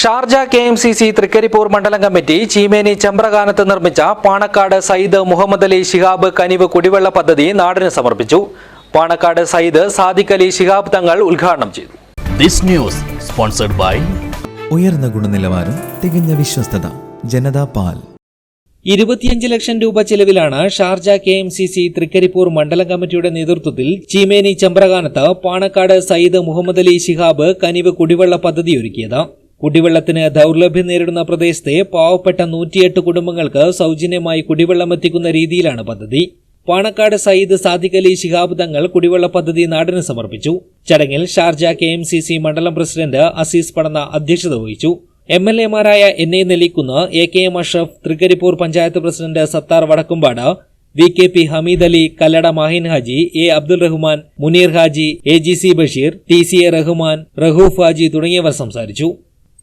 Sharjah K M C C Trikaripur മണ്ഡലം committee Cheemeni ചെമ്പ്രകാനത്ത് നിർമ്മിച്ച പാണക്കാട് സയ്യിദ് മുഹമ്മദ് അലി ശിഹാബ് കനിവ് കുടിവെള്ള പദ്ധതി നാടിന് സമർപ്പിച്ചു. പാണക്കാട് സയ്യിദ് സാദിഖ് അലി ശിഹാബ് തങ്ങൾ ഉദ്ഘാടനം ചെയ്തു. ദിസ് ന്യൂസ് സ്പോൺസർഡ് ബൈ ഉയർന്ന ഗുണനിലവാരം തികഞ്ഞ വിശ്വസ്തത ജനതാ പാൽ. ഇരുപത്തിയഞ്ച് ലക്ഷം രൂപ ചെലവിലാണ് Sharjah K M C C Trikaripur മണ്ഡലം കമ്മിറ്റിയുടെ നേതൃത്വത്തിൽ ചീമേനി ചെമ്പ്രകാനത്ത് പാണക്കാട് സയ്യിദ് മുഹമ്മദ് അലി ശിഹാബ് കനിവ് കുടിവെള്ള പദ്ധതി ഒരുക്കിയത്. കുടിവെള്ളത്തിന് ദൗർലഭ്യം നേരിടുന്ന പ്രദേശത്തെ പാവപ്പെട്ട നൂറ്റിയെട്ട് കുടുംബങ്ങൾക്ക് സൗജന്യമായി കുടിവെള്ളം എത്തിക്കുന്ന രീതിയിലാണ് പദ്ധതി. പാണക്കാട് സയ്യിദ് സാദിഖ് അലി ശിഹാബ് തങ്ങൾ കുടിവെള്ള പദ്ധതി നാടിന് സമർപ്പിച്ചു. ചടങ്ങിൽ Sharjah K M C C മണ്ഡലം പ്രസിഡന്റ് അസീസ് പടന്ന അധ്യക്ഷത വഹിച്ചു. M L എമാരായ N A Nellikkunnu A K M Ashraf Trikaripur panchayat president Sathar Vadakkumpad V K P Hameed Ali Kallada Mahin Haji A Abdul Rahman Muneer Haji A G C Basheer T C A Rahman Rahoof Haji തുടങ്ങിയവർ സംസാരിച്ചു.